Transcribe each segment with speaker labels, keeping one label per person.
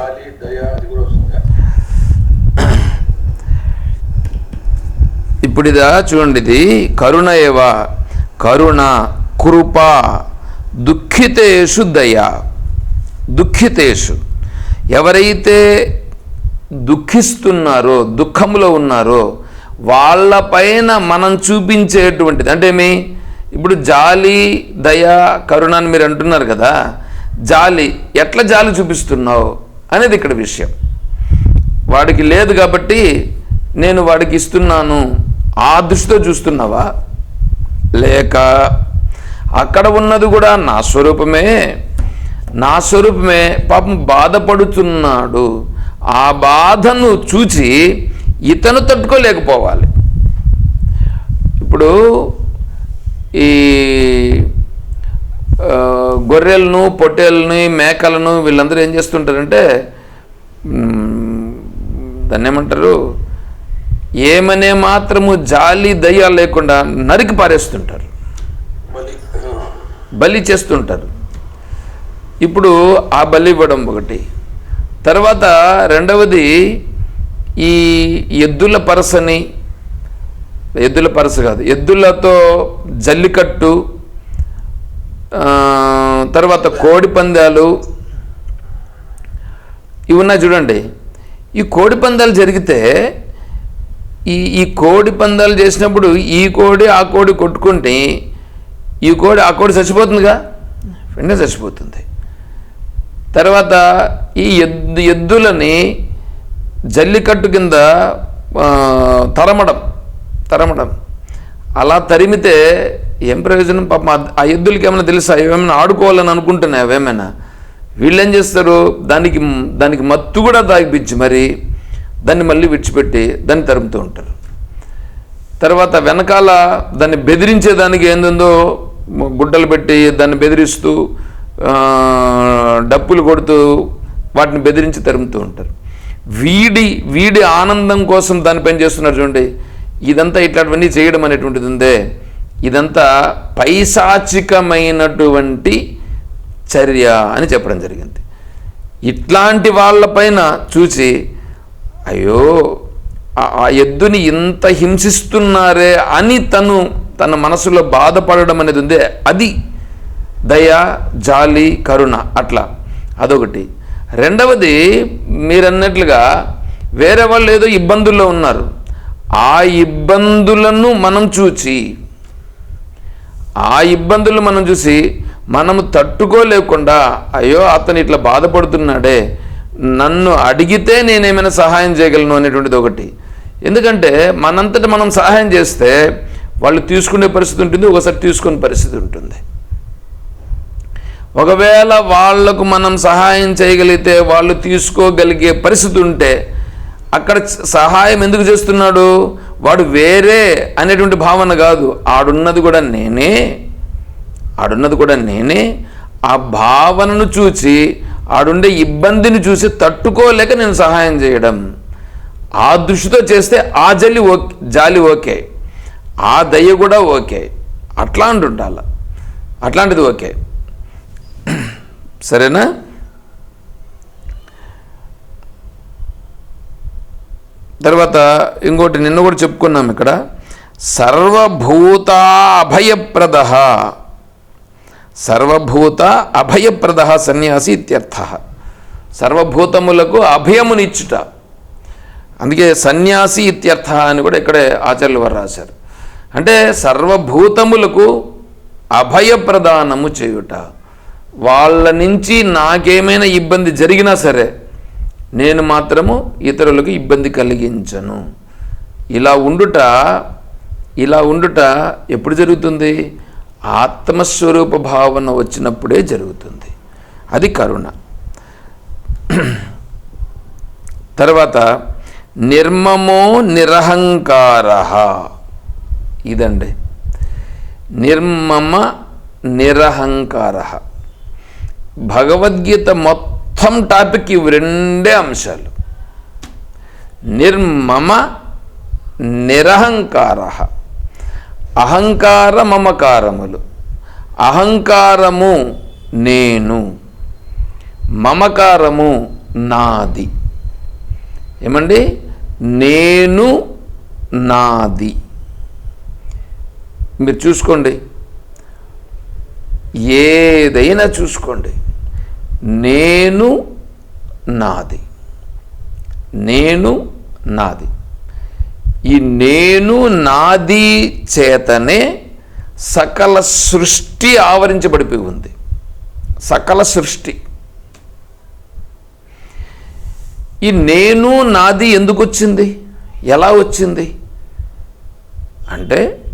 Speaker 1: జాలి దయ అది కూడా వస్తుందా.
Speaker 2: ఇప్పుడు ఇదా చూడండి ఇది కరుణ ఏవ? కరుణ కృప దుఃఖితేషు దయ. దుఃఖితేషు. ఎవరైతే దుఃఖిస్తున్నారో దుఃఖంలో ఉన్నారో వాళ్ళపైన మనం చూపించేటువంటిది. అంటే మీ ఇప్పుడు జాలి దయ కరుణ అని మీరు అంటున్నారు కదా జాలి ఎట్లా జాలి చూపిస్తున్నావు? అనేది ఇక్కడ విషయం. వాడికి లేదు కాబట్టి నేను వాడికి ఇస్తున్నాను. ఆ దృష్టితో చూస్తున్నావా? లేక అక్కడ ఉన్నది కూడా నా స్వరూపమే? నా స్వరూపమే? పాపం బాధపడుతున్నాడు. ఆ బాధను చూచి ఇతను తట్టుకోలేకపోవాలి. ఇప్పుడు ఈ గొర్రెలను పొట్టేళ్ళని మేకలను వీళ్ళందరూ ఏం చేస్తుంటారంటే దాన్ని ఏమంటారు? ఏమనే మాత్రము జాలి దయ లేకుండా నరికి పారేస్తుంటారు. బలి చేస్తుంటారు. ఇప్పుడు ఆ బలి ఇవ్వడం ఒకటి. తర్వాత రెండవది ఈ ఎద్దుల పరసని ఎద్దుల పరస కాదు ఎద్దులతో జల్లికట్టు తర్వాత కోడి పందాలు ఇవి ఉన్నాయి చూడండి. ఈ కోడి పందాలు జరిగితే ఈ ఈ కోడి పందాలు చేసినప్పుడు ఈ కోడి ఆ కోడి కొట్టుకుంటే ఈ కోడి ఆ కోడి చచ్చిపోతుందిగా? వెంటనే చచ్చిపోతుంది. తర్వాత ఈ ఎద్దు ఎద్దులని జల్లికట్టు కింద తరమడం తరమడం. అలా తరిమితే ఏం ప్రయోజనం? పాప ఆ- ఎద్దులకి ఏమైనా తెలుసా? ఏమైనా ఆడుకోవాలని అనుకుంటున్నాయి అవేమైనా వీళ్ళు ఏం చేస్తారు? దానికి దానికి మత్తు కూడా తాగిపించి మరి దాన్ని మళ్ళీ విడిచిపెట్టి దాన్ని తరుముతూ ఉంటారు. తర్వాత వెనకాల దాన్ని బెదిరించేదానికి ఏందో గుడ్డలు పెట్టి దాన్ని బెదిరిస్తూ డప్పులు కొడుతూ వాటిని బెదిరించి తరుముతూ ఉంటారు. వీడి వీడి ఆనందం కోసం దానిపైన చేస్తున్నారు చూడండి. ఇదంతా ఇట్లాంటివన్నీ చేయడం అనేటువంటిది ఉందే. ఇదంతా పైశాచికమైనటువంటి చర్య అని చెప్పడం జరిగింది. ఇట్లాంటి వాళ్ళపైన చూసి అయ్యో ఆ- ఎద్దుని ఇంత హింసిస్తున్నారే అని తను తన మనసులో బాధపడడం అనేది ఉందే. అది దయ జాలి కరుణ అట్లా. అదొకటి. రెండవది మీరన్నట్లుగా వేరే వాళ్ళు ఏదో ఇబ్బందుల్లో ఉన్నారు. ఆ ఇబ్బందులను మనం చూచి ఆ ఇబ్బందులు మనం చూసి మనము తట్టుకోలేకుండా అయ్యో అతను ఇట్లా బాధపడుతున్నాడే నన్ను అడిగితే నేనేమైనా సహాయం చేయగలను అనేటువంటిది ఒకటి. ఎందుకంటే మనంతట మనం సహాయం చేస్తే వాళ్ళు తీసుకునే పరిస్థితి ఉంటుంది ఒకసారి తీసుకునే పరిస్థితి ఉంటుంది. ఒకవేళ వాళ్ళకు మనం సహాయం చేయగలిగితే వాళ్ళు తీసుకోగలిగే పరిస్థితి ఉంటే అక్కడ సహాయం ఎందుకు చేస్తున్నాడు? వాడు వేరే అనేటువంటి భావన కాదు. ఆడున్నది కూడా నేనే. ఆడున్నది కూడా నేనే. ఆ భావనను చూచి ఆడుండే ఇబ్బందిని చూసి తట్టుకోలేక నేను సహాయం చేయడం. ఆ దృష్టితో చేస్తే ఆ జలి ఓకే జాలి ఓకే. ఆ దయ కూడా ఓకే. అట్లాంటి ఉండాల. అట్లాంటిది ఓకే. సరేనా? తర్వాత ఇంకోటి నిన్న కూడా చెప్పుకున్నాం ఇక్కడ. సర్వభూత అభయప్రద. సర్వభూత అభయప్రద సన్యాసి ఇత్యర్థ. సర్వభూతములకు అభయమునిచ్చుట. అందుకే సన్యాసి ఇత్యర్థ అని కూడా ఇక్కడే ఆచార్యులు వారు రాశారు. అంటే సర్వభూతములకు అభయప్రదానము చేయుట. వాళ్ళ నుంచి నాకేమైనా ఇబ్బంది జరిగినా సరే నేను మాత్రము ఇతరులకు ఇబ్బంది కలిగించను. ఇలా ఉండుట ఇలా ఉండుట ఎప్పుడు జరుగుతుంది? ఆత్మస్వరూప భావన వచ్చినప్పుడే జరుగుతుంది. అది కరుణ. తర్వాత నిర్మమో నిరహంకార. ఇదండి. నిర్మమ నిరహంకార. భగవద్గీత మొత్తం టాపిక్ ఇవి రెండే అంశాలు. నిర్మమ నిరహంకార. అహంకార మమకారములు అహంకారము నేను. మమకారము నాది. ఏమండి? నేను నాది. మీరు చూసుకోండి. ఏదైనా చూసుకోండి. నేను నాది. నేను నాది. ఈ నేను నాది చేతనే సకల సృష్టి ఆవరించబడిపోయి ఉంది. సకల సృష్టి. ఈ నేను నాది ఎందుకు వచ్చింది? ఎలా వచ్చింది? అంటే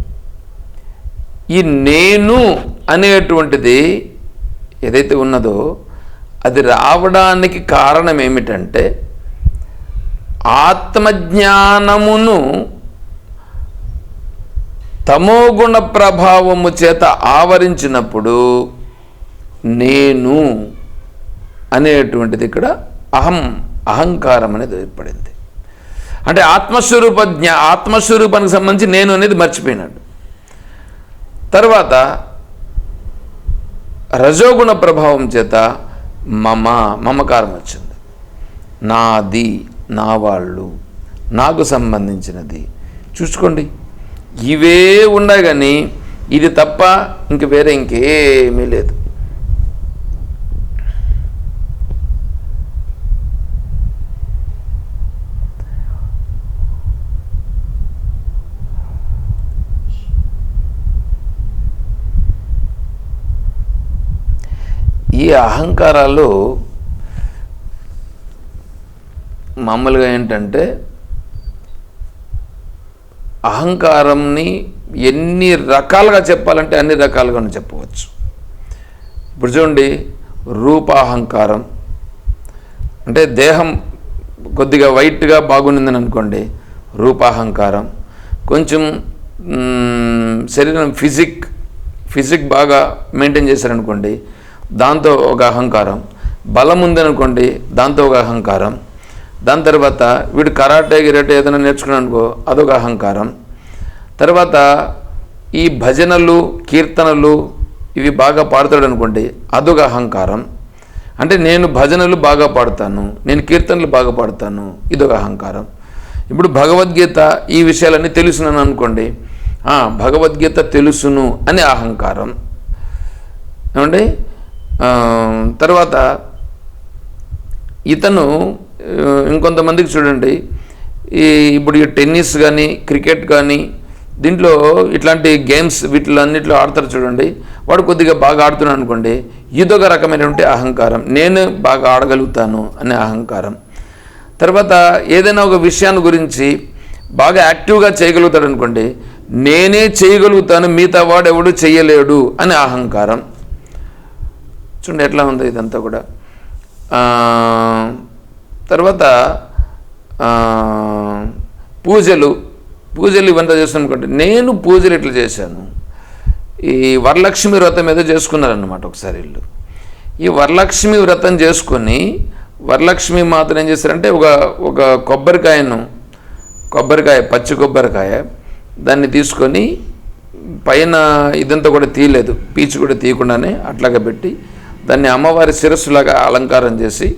Speaker 2: ఈ నేను అనేటువంటిది ఏదైతే ఉన్నదో అది రావడానికి కారణం ఏమిటంటే ఆత్మజ్ఞానమును తమోగుణ ప్రభావము చేత ఆవరించినప్పుడు నేను అనేటువంటిది ఇక్కడ అహం అహంకారం అనేది ఏర్పడింది. అంటే ఆత్మస్వరూప జ్ఞా ఆత్మస్వరూపానికి సంబంధించి నేను అనేది మర్చిపోయినాడు తర్వాత రజోగుణ ప్రభావం చేత మమ మమకారం వచ్చింది. నాది నా వాళ్ళు నాకు సంబంధించినది. చూసుకోండి. ఇవే ఉన్నాయి కానీ ఇది తప్ప ఇంక వేరే ఇంకేమీ లేదు. ఈ అహంకారాలు మామూలుగా ఏంటంటే అహంకారంని ఎన్ని రకాలుగా చెప్పాలంటే అన్ని రకాలుగా చెప్పవచ్చు. ఇప్పుడు చూడండి రూపాహంకారం. అంటే దేహం కొద్దిగా వైట్గా బాగుండిందని అనుకోండి రూపాహంకారం. కొంచెం శరీరం ఫిజిక్ ఫిజిక్ బాగా మెయింటైన్ చేశారనుకోండి దాంతో ఒక అహంకారం. బలం ఉందనుకోండి దాంతో ఒక అహంకారం. దాని తర్వాత వీడు కరాటే గిరాటే ఏదైనా నేర్చుకున్నాడు అనుకో అదొక అహంకారం. తర్వాత ఈ భజనలు కీర్తనలు ఇవి బాగా పాడతాడు అనుకోండి అదొక అహంకారం. అంటే నేను భజనలు బాగా పాడతాను నేను కీర్తనలు బాగా పాడుతాను ఇదొక అహంకారం. ఇప్పుడు భగవద్గీత ఈ విషయాలన్నీ తెలుసునని అనుకోండి భగవద్గీత తెలుసును అని అహంకారం. ఏమండి? తర్వాత ఇతను ఇంకొంతమందికి చూడండి ఈ ఇప్పుడు ఈ టెన్నిస్ కానీ క్రికెట్ కానీ దీంట్లో ఇట్లాంటి గేమ్స్ వీటిలో అన్నింటిలో ఆడతారు చూడండి. వాడు కొద్దిగా బాగా ఆడుతున్నాడు అనుకోండి ఇదొక రకమైనటువంటి అహంకారం. నేను బాగా ఆడగలుగుతాను అనే అహంకారం. తర్వాత ఏదైనా ఒక విషయాన్ని గురించి బాగా యాక్టివ్గా చేయగలుగుతాడు అనుకోండి నేనే చేయగలుగుతాను మిగతా వాడు ఎవడు చేయలేడు అనే అహంకారం. చూడండి ఎట్లా ఉందో ఇదంతా కూడా. తర్వాత పూజలు. పూజలు ఇవంతా చేస్తాను అనుకోండి నేను పూజలు ఇట్లా చేశాను? ఈ వరలక్ష్మి వ్రతం ఏదో చేసుకున్నారనమాట ఒకసారి వీళ్ళు. ఈ వరలక్ష్మి వ్రతం చేసుకొని వరలక్ష్మి మాత్రం ఏం చేశారంటే ఒక ఒక కొబ్బరికాయను కొబ్బరికాయ పచ్చి కొబ్బరికాయ దాన్ని తీసుకొని పైన ఇదంతా కూడా తీయలేదు. పీచు కూడా తీయకుండానే అట్లాగే పెట్టి దాన్ని అమ్మవారి శిరస్సులాగా అలంకారం చేసి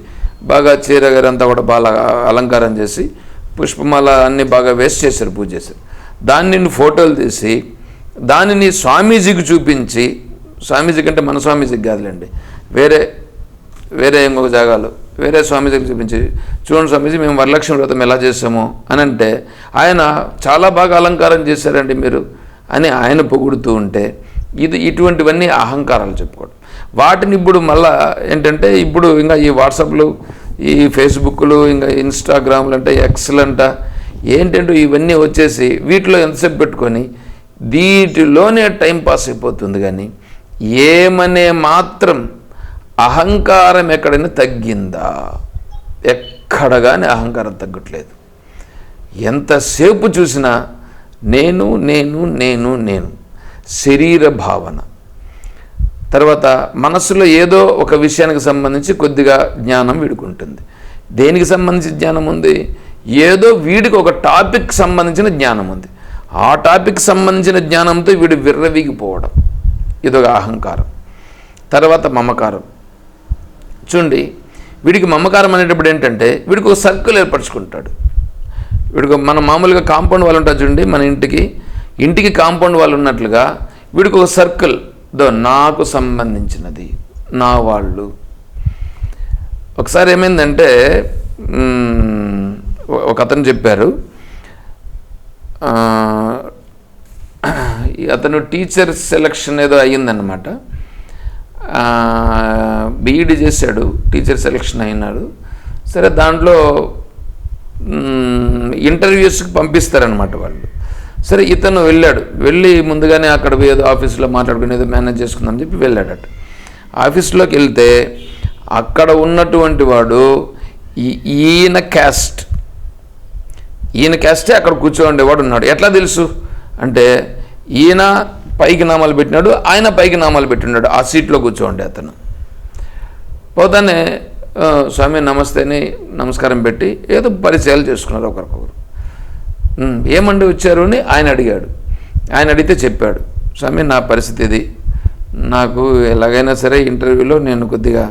Speaker 2: బాగా చీర కూడా బాగా అలంకారం చేసి పుష్పమాల అన్ని బాగా వేస్ట్ చేశారు పూజ చేశారు. దాన్ని ఫోటోలు తీసి దానిని స్వామీజీకి చూపించి స్వామీజీకి అంటే మన స్వామీజీకి కాదులేండి వేరే వేరే ఇంకొక జాగాలు వేరే స్వామీజీకి చూపించి చూడండి స్వామీజీ మేము వరలక్ష్మి వ్రతం ఎలా చేసాము అని అంటే ఆయన చాలా బాగా అలంకారం చేశారండి మీరు అని ఆయన పొగుడుతూ ఉంటే ఇది ఇటువంటివన్నీ అహంకారాలు చెప్పుకోవడం వాటిని ఇప్పుడు మళ్ళా ఏంటంటే ఇప్పుడు ఇంకా ఈ వాట్సాప్లు ఈ ఫేస్బుక్లు ఇంకా ఇన్స్టాగ్రామ్లు అంటే ఎక్స్లు అంట ఏంటంటే ఇవన్నీ వచ్చేసి వీటిలో ఎంతసేపు పెట్టుకొని వీటిలోనే టైం పాస్ అయిపోతుంది కానీ ఏమనే మాత్రం అహంకారం ఎక్కడైనా తగ్గిందా? ఎక్కడ కానీ అహంకారం తగ్గట్లేదు. ఎంతసేపు చూసినా నేను నేను నేను నేను శరీర భావన. తర్వాత మనసులో ఏదో ఒక విషయానికి సంబంధించి కొద్దిగా జ్ఞానం వీడుకుంటుంది. దేనికి సంబంధించి జ్ఞానం ఉంది? ఏదో వీడికి ఒక టాపిక్ సంబంధించిన జ్ఞానం ఉంది. ఆ టాపిక్ సంబంధించిన జ్ఞానంతో వీడు విర్రవీగిపోవడం. ఇదొక అహంకారం. తర్వాత మమకారం. చూడండి వీడికి మమకారం అనేటప్పుడు ఏంటంటే వీడికి ఒక సర్కిల్ ఏర్పరచుకుంటాడు. వీడికి మన మామూలుగా కాంపౌండ్ వాళ్ళు ఉంటారు చూడండి మన ఇంటికి. ఇంటికి కాంపౌండ్ వాళ్ళు ఉన్నట్లుగా వీడికి ఒక సర్కిల్ దో నాకు సంబంధించినది నా వాళ్ళు. ఒకసారి ఏమైందంటే ఒక అతను చెప్పారు అతను టీచర్ సెలక్షన్ ఏదో అయ్యిందనమాట బీఈడి చేశాడు టీచర్ సెలక్షన్ అయినాడు. సరే దాంట్లో ఇంటర్వ్యూస్కి పంపిస్తారనమాట వాళ్ళు. సరే ఇతను వెళ్ళాడు. వెళ్ళి ముందుగానే అక్కడ ఏదో ఆఫీస్లో మాట్లాడుకుని ఏదో మేనేజ్ చేసుకుందామని చెప్పి వెళ్ళాడట. ఆఫీస్లోకి వెళ్తే అక్కడ ఉన్నటువంటి వాడు ఈ- ఈయన క్యాస్ట్. ఈయన క్యాస్టే అక్కడ కూర్చోండేవాడు ఉన్నాడు. ఎట్లా తెలుసు? అంటే ఈయన పైకి నామాలు పెట్టినాడు ఆయన పైకి నామాలు పెట్టినాడు ఆ సీట్లో కూర్చోండి అతను. పోతానే స్వామి నమస్తే అని నమస్కారం పెట్టి ఏదో పరిచయాలు చేసుకున్నారు ఒకరికొకరు. ఏమండి వచ్చారు అని ఆయన అడిగాడు. ఆయన అడిగితే చెప్పాడు. స్వామి నా పరిస్థితి ఇది. నాకు ఎలాగైనా సరే ఇంటర్వ్యూలో నేను కొద్దిగా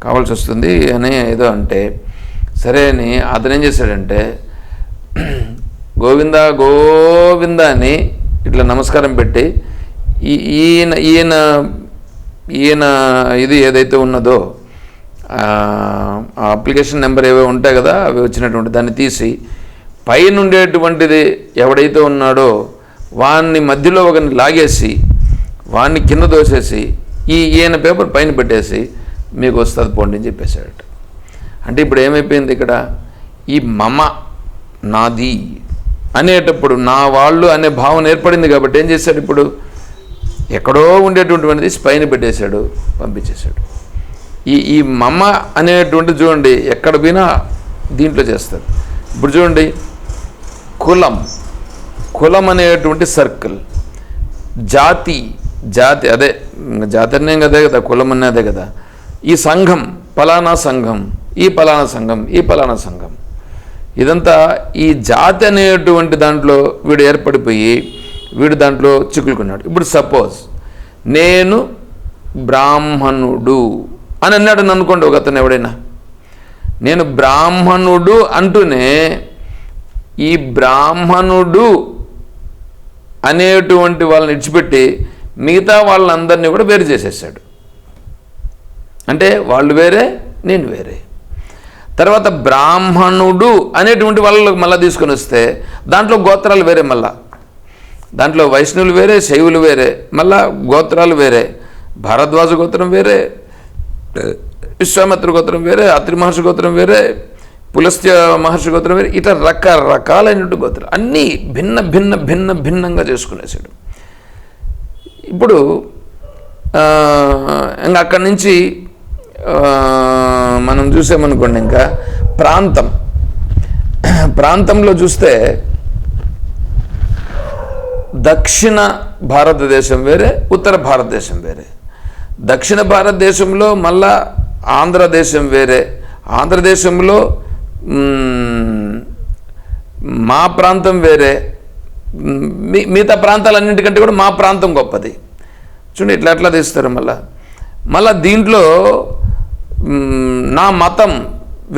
Speaker 2: కావాల్సి వస్తుంది అని ఏదో అంటే సరే అని అతను ఏం చేశాడంటే గోవింద గోవింద అని ఇట్లా నమస్కారం పెట్టి ఈ- ఈయన ఈయన ఈయన ఇది ఏదైతే ఉన్నదో ఆ ఆ అప్లికేషన్ నెంబర్ ఏవో ఉంటాయి కదా అవి వచ్చినటువంటి దాన్ని తీసి పైన ఉండేటువంటిది ఎవడైతే ఉన్నాడో వాన్ని మధ్యలో ఒకరిని లాగేసి వాన్ని కింద దోసేసి ఈ ఈయన పేపర్ పైన పెట్టేసి మీకు వస్తుంది పోండి అని చెప్పేశాడట. అంటే ఇప్పుడు ఏమైపోయింది ఇక్కడ? ఈ మమ నాది అనేటప్పుడు నా వాళ్ళు అనే భావన ఏర్పడింది కాబట్టి ఏం చేశాడు ఇప్పుడు? ఎక్కడో ఉండేటువంటిది పైన పెట్టేశాడు పంపించేశాడు. ఈ ఈ మమ్మ అనేటువంటి చూడండి ఎక్కడ పోయినా దీంట్లో చేస్తారు. ఇప్పుడు చూడండి కులం. కులం అనేటువంటి సర్కిల్. జాతి జాతి అదే ఇంక జాతి అదే కదా కులం అనే అదే కదా. ఈ సంఘం ఫలానా సంఘం ఈ ఫలానా సంఘం ఈ ఫలానా సంఘం. ఇదంతా ఈ జాతి అనేటువంటి దాంట్లో వీడు ఏర్పడిపోయి వీడు దాంట్లో చిక్కులుకున్నాడు. ఇప్పుడు సపోజ్ నేను బ్రాహ్మణుడు అని అన్నాడు అనుకోండి ఒక అతను ఎవడైనా. నేను బ్రాహ్మణుడు అంటూనే ఈ బ్రాహ్మణుడు అనేటువంటి వాళ్ళని ఇచ్చిపెట్టి మిగతా వాళ్ళందరినీ కూడా వేరు చేసేసాడు. అంటే వాళ్ళు వేరే నేను వేరే. తర్వాత బ్రాహ్మణుడు అనేటువంటి వాళ్ళకి మళ్ళీ తీసుకొని వస్తే దాంట్లో గోత్రాలు వేరే మళ్ళా. దాంట్లో వైష్ణవులు వేరే శైవులు వేరే మళ్ళా గోత్రాలు వేరే భారద్వాజ గోత్రం వేరే విశ్వామిత్ర గోత్రం వేరే అత్రి మహర్షి గోత్రం వేరే పులస్త్య మహర్షి గోత్రం వేరే ఇట్లా రకరకాలైనటువంటి గోత్రం. అన్నీ భిన్న భిన్న భిన్న భిన్నంగా చేసుకునేసాడు. ఇప్పుడు ఇంకా అక్కడి నుంచి మనం చూసామనుకోండి ఇంకా ప్రాంతం. ప్రాంతంలో చూస్తే దక్షిణ భారతదేశం వేరే ఉత్తర భారతదేశం వేరే. దక్షిణ భారతదేశంలో మళ్ళా ఆంధ్రదేశం వేరే. ఆంధ్రదేశంలో మా ప్రాంతం వేరే. మీ మిగతా ప్రాంతాలన్నింటికంటే కూడా మా ప్రాంతం గొప్పది. చూడండి ఇట్లా ఎట్లా తీస్తారు మళ్ళా. మళ్ళా దీంట్లో నా మతం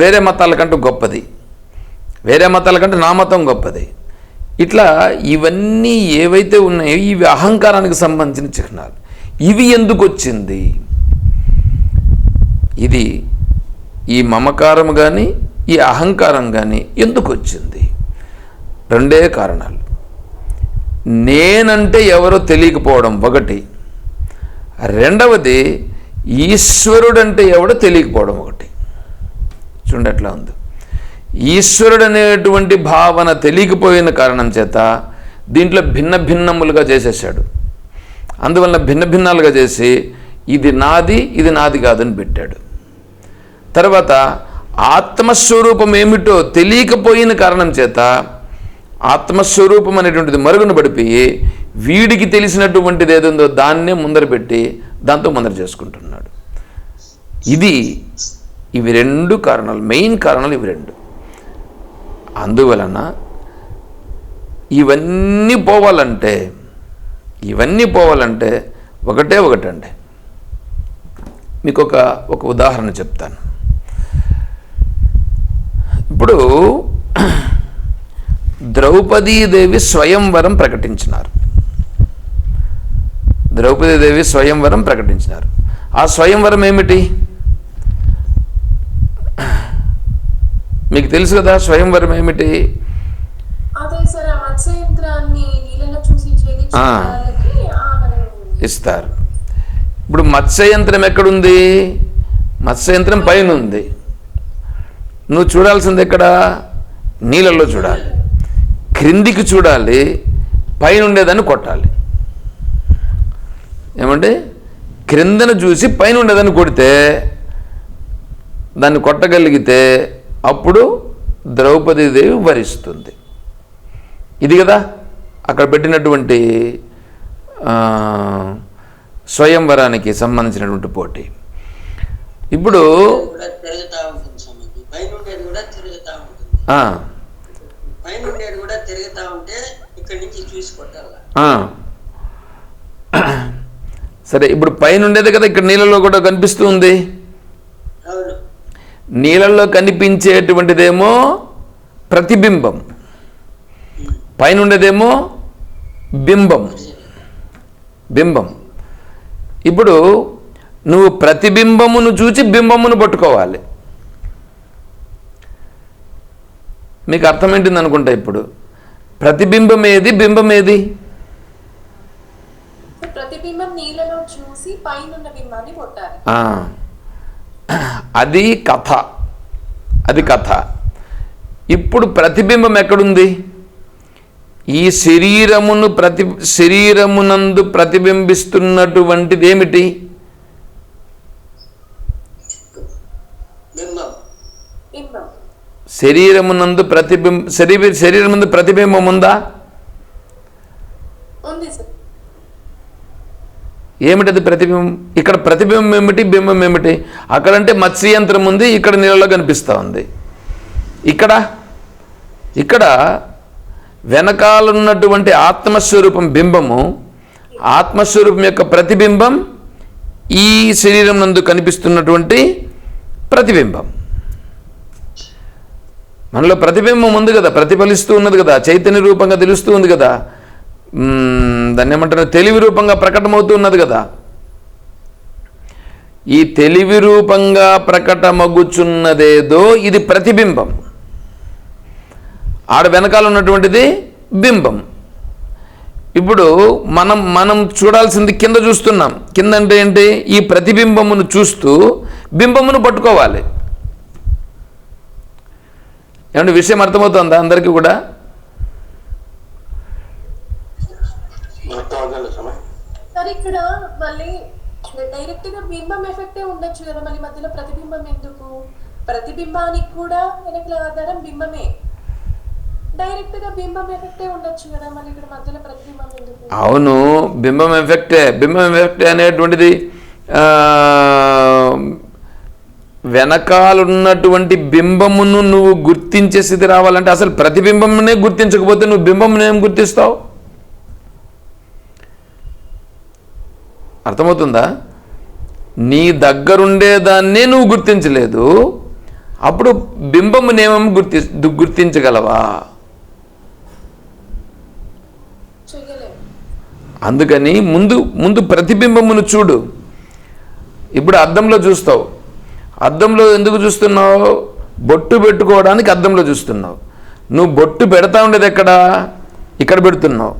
Speaker 2: వేరే మతాల కంటే గొప్పది. వేరే మతాల కంటే నా మతం గొప్పది. ఇట్లా ఇవన్నీ ఏవైతే ఉన్నాయో ఇవి అహంకారానికి సంబంధించిన చిహ్నాలు. ఇవి ఎందుకు వచ్చింది? ఇది ఈ మమకారం కానీ ఈ అహంకారం కానీ ఎందుకు వచ్చింది? రెండే కారణాలు. నేనంటే ఎవరో తెలియకపోవడం ఒకటి. రెండవది ఈశ్వరుడంటే ఎవడో తెలియకపోవడం ఒకటి. చూడండి ఎట్లా ఉంది. ఈశ్వరుడు అనేటువంటి భావన తెలియకపోయిన కారణం చేత దీంట్లో భిన్న భిన్నములుగా చేసేసాడు. అందువల్ల భిన్న భిన్నాలుగా చేసి ఇది నాది ఇది నాది కాదని పెట్టాడు. తర్వాత ఆత్మస్వరూపం ఏమిటో తెలియకపోయిన కారణం చేత ఆత్మస్వరూపం అనేటువంటిది మరుగున పడిపోయి వీడికి తెలిసినటువంటిది ఏదో దాన్నే ముందర పెట్టి దాంతో ముందర చేసుకుంటున్నాడు. ఇది ఇవి రెండు కారణాలు మెయిన్ కారణాలు ఇవి రెండు. అందువలన ఇవన్నీ పోవాలంటే ఇవన్నీ పోవాలంటే ఒకటే ఒకటండి. మీకు ఒక ఒక ఉదాహరణ చెప్తాను. ఇప్పుడు ద్రౌపదీదేవి స్వయంవరం ప్రకటించినారు. ద్రౌపదీదేవి స్వయంవరం ప్రకటించినారు. ఆ స్వయంవరం ఏమిటి? మీకు తెలుసు కదా స్వయంవరం ఏమిటి?
Speaker 3: సార్ ఆ మత్స్య యంత్రాన్ని నీళ్ళలో చూసి ఛేదించిన
Speaker 2: ఆ.
Speaker 3: వాళ్ళకి
Speaker 2: నువ్వు చూడాల్సింది ఎక్కడ? నీళ్ళల్లో చూడాలి. క్రిందికి చూడాలి పైన ఉండేదాన్ని కొట్టాలి. ఏమంటే క్రిందన చూసి పైన ఉండేదాన్ని కొడితే దాన్ని కొట్టగలిగితే అప్పుడు ద్రౌపదీదేవి వరిస్తుంది. ఇది కదా? అక్కడ పెట్టినటువంటి స్వయంవరానికి సంబంధించినటువంటి పోటీ. ఇప్పుడు
Speaker 4: పైన ఉండేది కూడా తిరుగుతూ ఉంటుంది.
Speaker 2: ఆ,
Speaker 4: పైన ఉండేది కూడా తిరుగుతూ ఉంటే ఇక్కడి నుంచి చూసి కొట్టాల?
Speaker 2: ఆ. సరే ఇప్పుడు పైన ఉండేది కదా ఇక్కడ నీళ్ళలో కూడా కనిపిస్తూ ఉంది. నీళ్ళల్లో కనిపించేటువంటిదేమో ప్రతిబింబం. పైన ఉండేదేమో బింబం. బింబం. ఇప్పుడు నువ్వు ప్రతిబింబమును చూచి బింబమును పట్టుకోవాలి. మీకు అర్థమేంటింది అనుకుంటా ఇప్పుడు. ప్రతిబింబం ఏది బింబం ఏది అది కథ. అది కథ. ఇప్పుడు ప్రతిబింబం ఎక్కడుంది? ఈ శరీరమును ప్రతి శరీరమునందు ప్రతిబింబిస్తున్నటువంటిది ఏమిటి
Speaker 4: బింబం
Speaker 3: బింబం
Speaker 2: శరీరమునందు ప్రతిబింబ శరీర శరీరముందు ప్రతిబింబం ఉందా ఏమిటది ప్రతిబింబం? ఇక్కడ ప్రతిబింబం ఏమిటి బింబం ఏమిటి అక్కడంటే మత్స్యయంత్రం ఉంది ఇక్కడ నీళ్ళలో కనిపిస్తూ ఉంది ఇక్కడ ఇక్కడ వెనకాలన్నటువంటి ఆత్మస్వరూపం బింబము ఆత్మస్వరూపం యొక్క ప్రతిబింబం ఈ శరీరం నందు కనిపిస్తున్నటువంటి ప్రతిబింబం. మనలో ప్రతిబింబం ఉంది కదా ప్రతిఫలిస్తూ ఉన్నది కదా చైతన్య రూపంగా తెలుస్తూ ఉంది కదా. దాన్ని ఏమంటారు? తెలివి రూపంగా ప్రకటమవుతూ ఉన్నది కదా. ఈ తెలివి రూపంగా ప్రకటమగుచున్నదేదో ఇది ప్రతిబింబం. ఆడ వెనకాల ఉన్నటువంటిది బింబం. ఇప్పుడు మనం మనం చూడాల్సింది కింద చూస్తున్నాం. కింద అంటే ఏంటి? ఈ ప్రతిబింబమును చూస్తూ బింబమును పట్టుకోవాలి. ఏమంటే విషయం అర్థమవుతుందా అందరికీ కూడా?
Speaker 3: ఇక్కడ మళ్ళీ డైరెక్ట్గా బింబం ఎఫెక్టే ఉండొచ్చు కదా మళ్ళీ మధ్యలో ప్రతిబింబం ఎందుకు? ప్రతిబింబానికి కూడా వెనకల ఆధారం బింబమే. డైరెక్ట్గా బింబం ఎఫెక్టే ఉండొచ్చు కదా మళ్ళీ ఇక్కడ మధ్యలో ప్రతిబింబం ఎందుకు?
Speaker 2: అవును బింబం ఎఫెక్టే బింబం ఎఫెక్టే అనేటువంటిది ఆ, వెనకాలన్నటువంటి బింబమును నువ్వు గుర్తించే స్థితి రావాలంటే అసలు ప్రతిబింబమునే గుర్తించకపోతే నువ్వు బింబమును ఏం గుర్తిస్తావు? అర్థమవుతుందా? నీ దగ్గరుండేదాన్నే నువ్వు గుర్తించలేదు. అప్పుడు బింబమునేమో గుర్తి గుర్తించగలవా? అందుకని ముందు ముందు ప్రతిబింబమును చూడు. ఇప్పుడు అద్దంలో చూస్తావు. అద్దంలో ఎందుకు చూస్తున్నావు? బొట్టు పెట్టుకోవడానికి అద్దంలో చూస్తున్నావు. నువ్వు బొట్టు పెడతా ఉండేది ఎక్కడ? ఇక్కడ పెడుతున్నావు.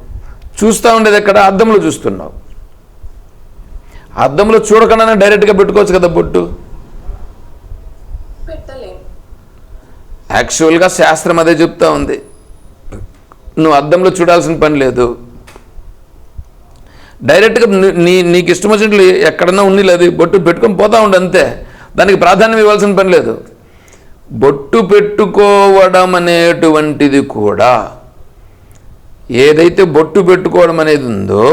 Speaker 2: చూస్తూ ఉండేది ఎక్కడ? అద్దంలో చూస్తున్నావు. అద్దంలో చూడకుండానే డైరెక్ట్గా పెట్టుకోవచ్చు కదా బొట్టు? యాక్చువల్గా శాస్త్రం అదే చెప్తా ఉంది. నువ్వు అద్దంలో చూడాల్సిన పని లేదు. డైరెక్ట్గా నీ- నీకు ఇష్టం వచ్చినట్లు ఎక్కడన్నా ఉంది లేదు. బొట్టు పెట్టుకొని పోతా ఉండు అంతే. దానికి ప్రాధాన్యం ఇవ్వాల్సిన పని లేదు. బొట్టు పెట్టుకోవడం అనేటువంటిది కూడా ఏదైతే బొట్టు పెట్టుకోవడం అనేది ఉందో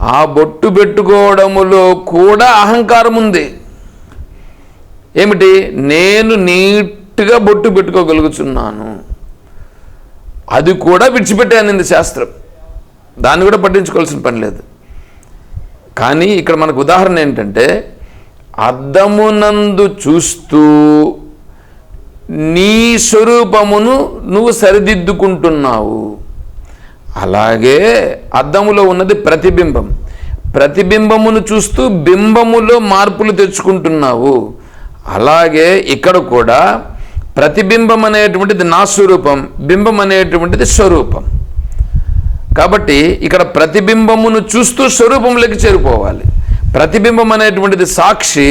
Speaker 2: ఆ బొట్టు పెట్టుకోవడములో కూడా అహంకారం ఉంది. ఏమిటి? నేను నీట్గా బొట్టు పెట్టుకోగలుగుతున్నాను అది కూడా విడిచిపెట్టానంది శాస్త్రం. దాన్ని కూడా పట్టించుకోవాల్సిన పని లేదు. కానీ ఇక్కడ మనకు ఉదాహరణ ఏంటంటే అద్దమునందు చూస్తూ నీ స్వరూపమును నువ్వు సరిదిద్దుకుంటున్నావు. అలాగే అద్దములో ఉన్నది ప్రతిబింబం. ప్రతిబింబమును చూస్తూ బింబములో మార్పులు తెచ్చుకుంటున్నావు. అలాగే ఇక్కడ కూడా ప్రతిబింబం అనేటువంటిది నా స్వరూపం బింబం అనేటువంటిది స్వరూపం. కాబట్టి ఇక్కడ ప్రతిబింబమును చూస్తూ స్వరూపంలోకి చేరిపోవాలి ప్రతిబింబం అనేటువంటిది సాక్షి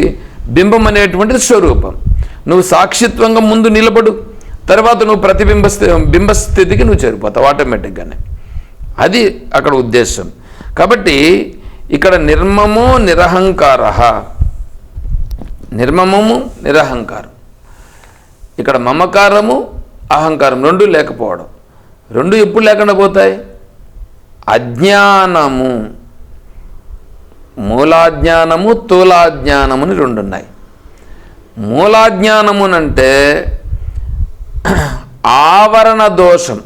Speaker 2: బింబం అనేటువంటిది స్వరూపం. నువ్వు సాక్షిత్వంగా ముందు నిలబడు తర్వాత నువ్వు ప్రతిబింబస్థి బింబస్థితికి నువ్వు చేరిపోతావు ఆటోమేటిక్గానే. అది అక్కడ ఉద్దేశం. కాబట్టి ఇక్కడ నిర్మము నిరహంకార. నిర్మమము నిరహంకారం. ఇక్కడ మమకారము అహంకారం రెండు లేకపోవడం. రెండు ఎప్పుడు లేకుండా పోతాయి? అజ్ఞానము. మూలాజ్ఞానము స్థూలాజ్ఞానము అని రెండు ఉన్నాయి మూలాజ్ఞానమునంటే ఆవరణ దోషం.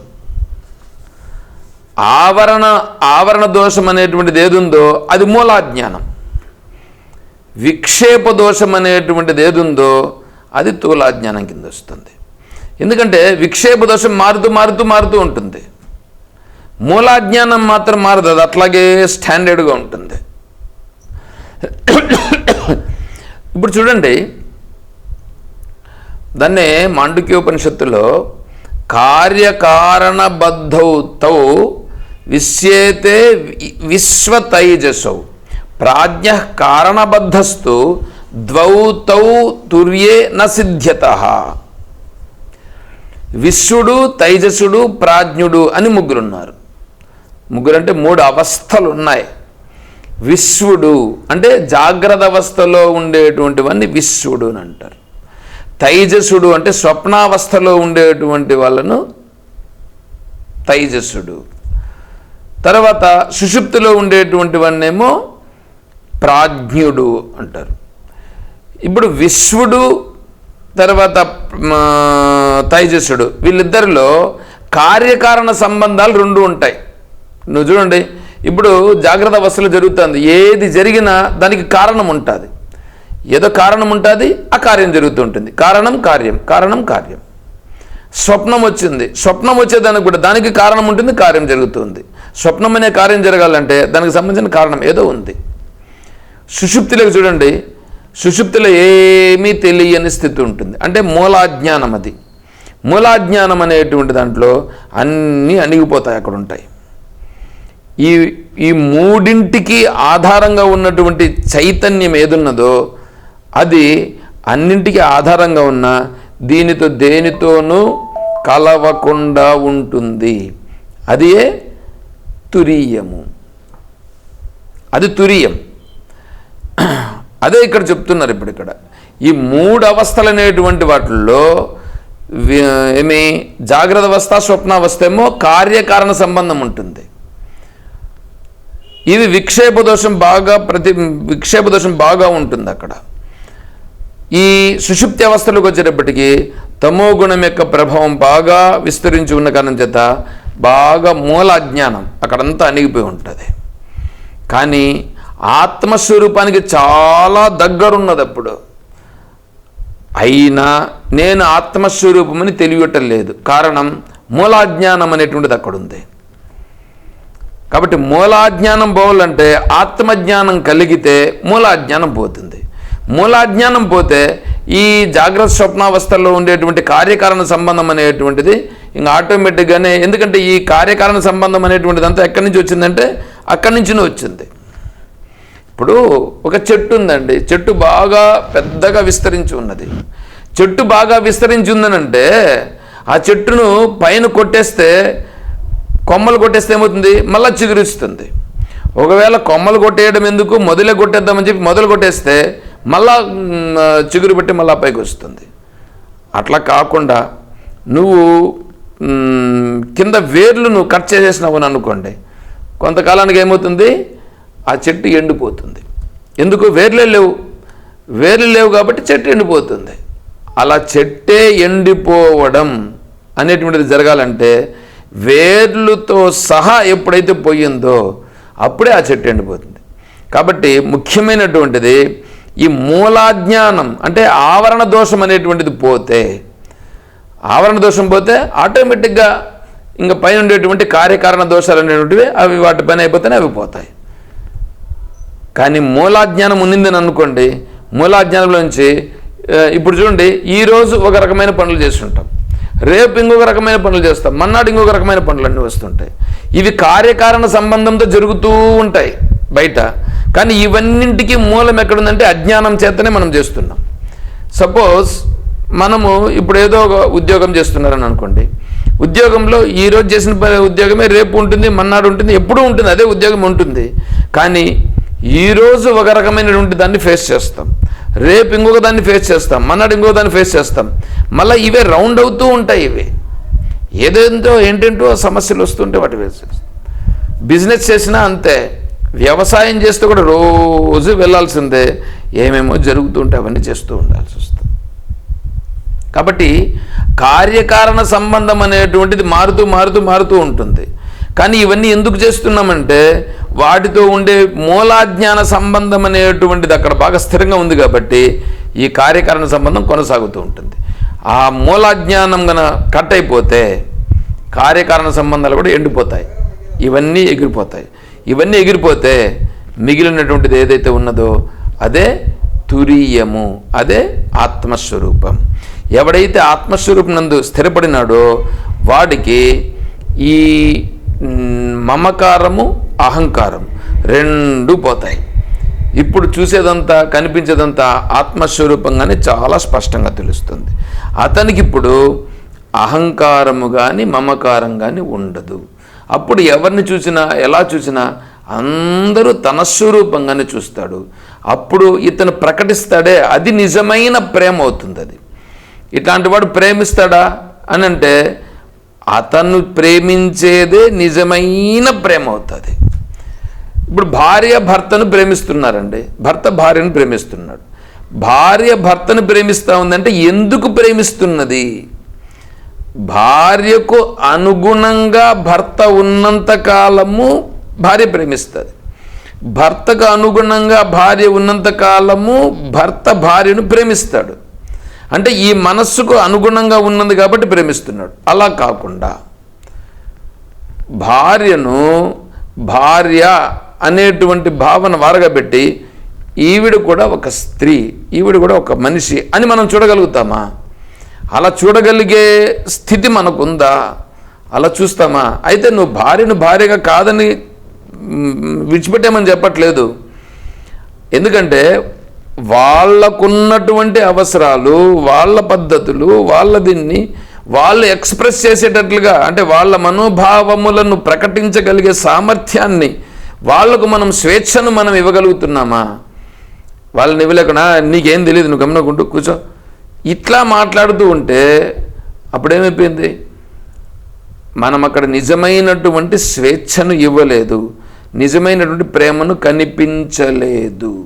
Speaker 2: ఆవరణ ఆవరణ దోషం అనేటువంటిది ఏదుందో అది మూలాజ్ఞానం. విక్షేప దోషం అనేటువంటిది ఏదుందో అది స్థూలాజ్ఞానం కింద వస్తుంది. ఎందుకంటే విక్షేప దోషం మారుతూ మారుతూ మారుతూ ఉంటుంది. మూలాజ్ఞానం మాత్రం మారదు అది అట్లాగే స్టాండర్డ్గా ఉంటుంది. ఇప్పుడు చూడండి దాన్నే మాండుక్యోపనిషత్తులో కార్యకారణబద్ధౌ విశ్యేతే విశ్వతైజసౌ. ప్రాజ్ఞ కారణబద్ధస్తు ద్వౌ తౌ తుర్యే న సిద్ధ్యత. విశ్వడు తైజసుడు ప్రాజ్ఞుడు అని ముగ్గురున్నారు. ముగ్గురు అంటే మూడు అవస్థలు ఉన్నాయి విశ్వడు అంటే జాగ్రత్త అవస్థలో ఉండేటువంటివన్నీ విశ్వడు అని అంటారు తైజసుడు అంటే స్వప్నావస్థలో ఉండేటువంటి వాళ్ళను తైజసుడు. తర్వాత సుషుప్తిలో ఉండేటువంటివన్నేమో ప్రాజ్ఞుడు అంటారు. ఇప్పుడు విశ్వడు తర్వాత తైజసుడు వీళ్ళిద్దరిలో కార్యకారణ సంబంధాలు రెండు ఉంటాయి. నువ్వు చూడండి ఇప్పుడు జాగ్రత్త అవస్థలో జరుగుతుంది. ఏది జరిగినా దానికి కారణం ఉంటుంది. ఏదో కారణం ఉంటుంది ఆ కార్యం జరుగుతుంటుంది కారణం కార్యం కారణం కార్యం. స్వప్నం వచ్చింది. స్వప్నం వచ్చేదానికి కూడా దానికి కారణం ఉంటుంది కార్యం జరుగుతుంది. స్వప్నం అనే కార్యం జరగాలంటే దానికి సంబంధించిన కారణం ఏదో ఉంది. సుషుప్తిలోకి చూడండి. సుషుప్తిలో ఏమీ తెలియని స్థితి ఉంటుంది. అంటే మూలాజ్ఞానం అది. మూలాజ్ఞానం అనేటువంటి దాంట్లో అన్నీ అణిగిపోతాయి అక్కడ ఉంటాయి ఈ ఈ మూడింటికి ఆధారంగా ఉన్నటువంటి చైతన్యం ఏదున్నదో అది అన్నింటికి ఆధారంగా ఉన్న దీనితో దేనితోనూ కలవకుండా ఉంటుంది. అదే తురీయము. అది తురియం. అదే ఇక్కడ చెప్తున్నారు ఇప్పుడు ఇక్కడ. ఈ మూడు అవస్థలు అనేటువంటి వాటిల్లో ఏమి? జాగ్రత్త అవస్థ స్వప్నావస్థ ఏమో కార్యకారణ సంబంధం ఉంటుంది. ఇది విక్షేప దోషం బాగా ప్రతి విక్షేప దోషం బాగా ఉంటుంది అక్కడ. ఈ సుషుప్తి అవస్థలకు వచ్చేటప్పటికీ తమో గుణం యొక్క ప్రభావం బాగా విస్తరించి ఉన్న కారణం చేత బాగా మూల అజ్ఞానం అక్కడంతా అణిగిపోయి ఉంటుంది. కానీ ఆత్మస్వరూపానికి చాలా దగ్గరున్నది అప్పుడు. అయినా నేను ఆత్మస్వరూపమని తెలియటం లేదు. కారణం మూలాజ్ఞానం అనేటువంటిది అక్కడ ఉంది కాబట్టి మూలాజ్ఞానం పోవాలంటే ఆత్మజ్ఞానం కలిగితే మూలాజ్ఞానం పోతుంది. మూలాజ్ఞానం పోతే ఈ జాగ్రత్త స్వప్నావస్థల్లో ఉండేటువంటి కార్యకారణ సంబంధం అనేటువంటిది ఇంకా ఆటోమేటిక్గానే ఎందుకంటే ఈ కార్యకారణ సంబంధం అనేటువంటిది అంతా ఎక్కడి నుంచి వచ్చిందంటే అక్కడి నుంచినే వచ్చింది. ఇప్పుడు ఒక చెట్టు ఉందండి. చెట్టు బాగా పెద్దగా విస్తరించి ఉన్నది. చెట్టు బాగా విస్తరించి ఉందనంటే ఆ చెట్టును పైన కొట్టేస్తే కొమ్మలు కొట్టేస్తే ఏమవుతుంది? మళ్ళీ చిగురిస్తుంది ఒకవేళ కొమ్మలు కొట్టేయడం ఎందుకు? మొదలే కొట్టేద్దామని చెప్పి మొదలు కొట్టేస్తే మళ్ళా చిగురు పెట్టి మళ్ళా పైకి వస్తుంది. అట్లా కాకుండా నువ్వు కింద వేర్లు నువ్వు కట్ చేసేసినావు అని అనుకోండి కొంతకాలానికి ఏమవుతుంది? ఆ చెట్టు ఎండిపోతుంది. ఎందుకు? వేర్లే లేవు. వేర్లు లేవు కాబట్టి చెట్టు ఎండిపోతుంది. అలా చెట్టే ఎండిపోవడం అనేటువంటిది జరగాలంటే వేర్లతో సహా ఎప్పుడైతే పోయిందో అప్పుడే ఆ చెట్టు ఎండిపోతుంది. కాబట్టి ముఖ్యమైనటువంటిది ఈ మూలాజ్ఞానం అంటే ఆవరణ దోషం అనేటువంటిది పోతే ఆవరణ దోషం పోతే ఆటోమేటిక్గా ఇంకా పైన ఉండేటువంటి కార్యకారణ దోషాలు అనేటువంటివి అవి వాటి పైన అయిపోతేనే అవి పోతాయి. కానీ మూలాజ్ఞానం ఉన్నిందని అనుకోండి మూలాజ్ఞానంలోంచి ఇప్పుడు చూడండి ఈరోజు ఒక రకమైన పనులు చేస్తుంటాం. రేపు ఇంకొక రకమైన పనులు చేస్తాం. మన్నాడు ఇంకొక రకమైన పనులు అన్నీ వస్తుంటాయి. ఇవి కార్యకారణ సంబంధంతో జరుగుతూ ఉంటాయి బయట. కానీ ఇవన్నింటికి మూలం ఎక్కడుందంటే అజ్ఞానం చేతనే మనం చేస్తున్నాం. సపోజ్ మనము ఇప్పుడు ఏదో ఒక ఉద్యోగం చేస్తున్నారని అనుకోండి. ఉద్యోగంలో ఈరోజు చేసిన ఉద్యోగమే రేపు ఉంటుంది మన్నాడు ఉంటుంది ఎప్పుడూ ఉంటుంది అదే ఉద్యోగం ఉంటుంది. కానీ ఈరోజు ఒక రకమైనటువంటి దాన్ని ఫేస్ చేస్తాం. రేపు ఇంకొక దాన్ని ఫేస్ చేస్తాం. మన్నాడు ఇంకొక దాన్ని ఫేస్ చేస్తాం. మళ్ళీ ఇవే రౌండ్ అవుతూ ఉంటాయి ఇవి. ఏదేంటో ఏంటంటో సమస్యలు వస్తుంటే వాటి ఫేస్ చేస్తాం. బిజినెస్ చేసినా అంతే. వ్యవసాయం చేస్తే కూడా రోజు వెళ్ళాల్సిందే ఏమేమో జరుగుతుంటే అవన్నీ చేస్తూ ఉండాల్సి వస్తుంది. కాబట్టి కార్యకారణ సంబంధం అనేటువంటిది మారుతూ మారుతూ మారుతూ ఉంటుంది. కానీ ఇవన్నీ ఎందుకు చేస్తున్నామంటే వాటితో ఉండే మూలాజ్ఞాన సంబంధం అనేటువంటిది అక్కడ బాగా స్థిరంగా ఉంది కాబట్టి ఈ కార్యకారణ సంబంధం కొనసాగుతూ ఉంటుంది. ఆ మూలాజ్ఞానం గన కట్ అయిపోతే కార్యకారణ సంబంధాలు కూడా ఎండిపోతాయి. ఇవన్నీ ఎగిరిపోతాయి. ఇవన్నీ ఎగిరిపోతే మిగిలినటువంటిది ఏదైతే ఉన్నదో అదే తురీయము అదే ఆత్మస్వరూపం. ఎవడైతే ఆత్మస్వరూపం నందు స్థిరపడినాడో వాడికి ఈ మమకారము అహంకారం రెండు పోతాయి. ఇప్పుడు చూసేదంతా కనిపించేదంతా ఆత్మస్వరూపంగానే చాలా స్పష్టంగా తెలుస్తుంది. అతనికి ఇప్పుడు అహంకారము కానీ మమకారం కానీ ఉండదు. అప్పుడు ఎవరిని చూసినా ఎలా చూసినా అందరూ తన స్వరూపంగానే చూస్తాడు. అప్పుడు ఇతను ప్రకటిస్తాడే అది నిజమైన ప్రేమ అవుతుంది అది ఇట్లాంటి వాడు ప్రేమిస్తాడా అని అంటే అతను ప్రేమించేదే నిజమైన ప్రేమ అవుతుంది. ఇప్పుడు భార్య భర్తను ప్రేమిస్తున్నారండి. భర్త భార్యను ప్రేమిస్తున్నాడు. భార్య భర్తను ప్రేమిస్తూ ఉందంటే ఎందుకు ప్రేమిస్తున్నది? భార్యకు అనుగుణంగా భర్త ఉన్నంత కాలము భార్య ప్రేమిస్తుంది. భర్తకు అనుగుణంగా భార్య ఉన్నంత కాలము భర్త భార్యను ప్రేమిస్తాడు. అంటే ఈ మనస్సుకు అనుగుణంగా ఉన్నది కాబట్టి ప్రేమిస్తున్నాడు. అలా కాకుండా భార్యను భార్య అనేటువంటి భావన వారగబెట్టి ఈవిడ కూడా ఒక స్త్రీ ఈవిడ కూడా ఒక మనిషి అని మనం చూడగలుగుతామా? అలా చూడగలిగే స్థితి మనకుందా? అలా చూస్తామా? అయితే నువ్వు భార్యను భార్యగా కాదని మ్, విడిచిపెట్టామని చెప్పట్లేదు. ఎందుకంటే వాళ్ళకున్నటువంటి అవసరాలు వాళ్ళ పద్ధతులు వాళ్ళ దీన్ని వాళ్ళు ఎక్స్ప్రెస్ చేసేటట్లుగా అంటే వాళ్ళ మనోభావములను ప్రకటించగలిగే సామర్థ్యాన్ని వాళ్ళకు మనం స్వేచ్ఛను మనం ఇవ్వగలుగుతున్నామా? వాళ్ళని ఇవ్వలేకుండా నీకేం తెలియదు నువ్వు గమనకుంటూ కూర్చో. ఇట్లా మాట్లాడుతూ ఉంటే అప్పుడేమైపోయింది? మనం అక్కడ నిజమైనటువంటి స్వేచ్ఛను ఇవ్వలేదు నిజమైనటువంటి ప్రేమను కనిపించలేదు.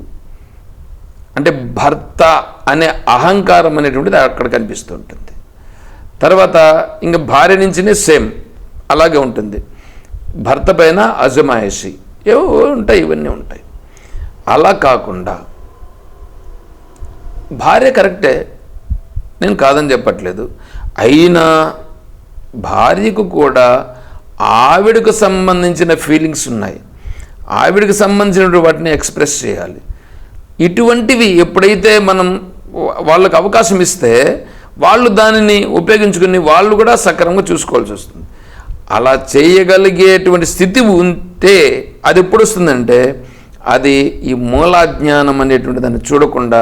Speaker 2: అంటే భర్త అనే అహంకారం అనేటువంటిది అక్కడ కనిపిస్తూ ఉంటుంది తర్వాత ఇంకా భార్య నుంచినే సేమ్ అలాగే ఉంటుంది. భర్త పైన అజమాయిషి ఏవో ఉంటాయి ఇవన్నీ ఉంటాయి. అలా కాకుండా భార్య కరెక్టే నేను కాదని చెప్పట్లేదు. అయినా భార్యకు కూడా ఆవిడకు సంబంధించిన ఫీలింగ్స్ ఉన్నాయి. ఆవిడకు సంబంధించిన వాటిని ఎక్స్ప్రెస్ చేయాలి. ఇటువంటివి ఎప్పుడైతే మనం వాళ్ళకు అవకాశం ఇస్తే వాళ్ళు దానిని ఉపయోగించుకుని వాళ్ళు కూడా సక్రమంగా చూసుకోవాల్సి వస్తుంది. అలా చేయగలిగేటువంటి స్థితి ఉంటే అది ఎప్పుడు వస్తుందంటే అది ఈ మూలాజ్ఞానం అనేటువంటి దాన్ని చూడకుండా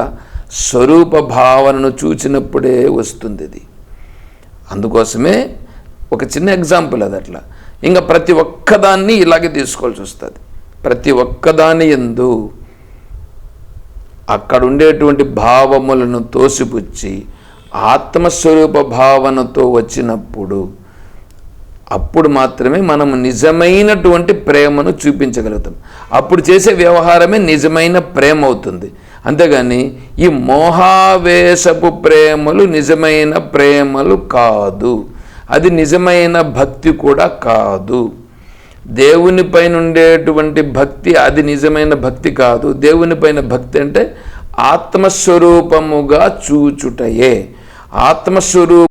Speaker 2: స్వరూప భావనను చూచినప్పుడే వస్తుంది ఇది అందుకోసమే ఒక చిన్న ఎగ్జాంపుల్ అది అట్లా. ఇంకా ప్రతి ఒక్కదాన్ని ఇలాగే తీసుకోవాల్సి వస్తుంది. ప్రతి ఒక్కదాని ఎందు అక్కడ ఉండేటువంటి భావములను తోసిపుచ్చి ఆత్మస్వరూప భావనతో వచ్చినప్పుడు అప్పుడు మాత్రమే మనం నిజమైనటువంటి ప్రేమను చూపించగలుగుతాం. అప్పుడు చేసే వ్యవహారమే నిజమైన ప్రేమ అవుతుంది. అంతేగాని ఈ మోహావేశపు ప్రేమలు నిజమైన ప్రేమలు కాదు. అది నిజమైన భక్తి కూడా కాదు. దేవుని పైన ఉండేటువంటి భక్తి అది నిజమైన భక్తి కాదు. దేవుని పైన భక్తి అంటే ఆత్మస్వరూపముగా చూచుటయే. ఆత్మస్వరూప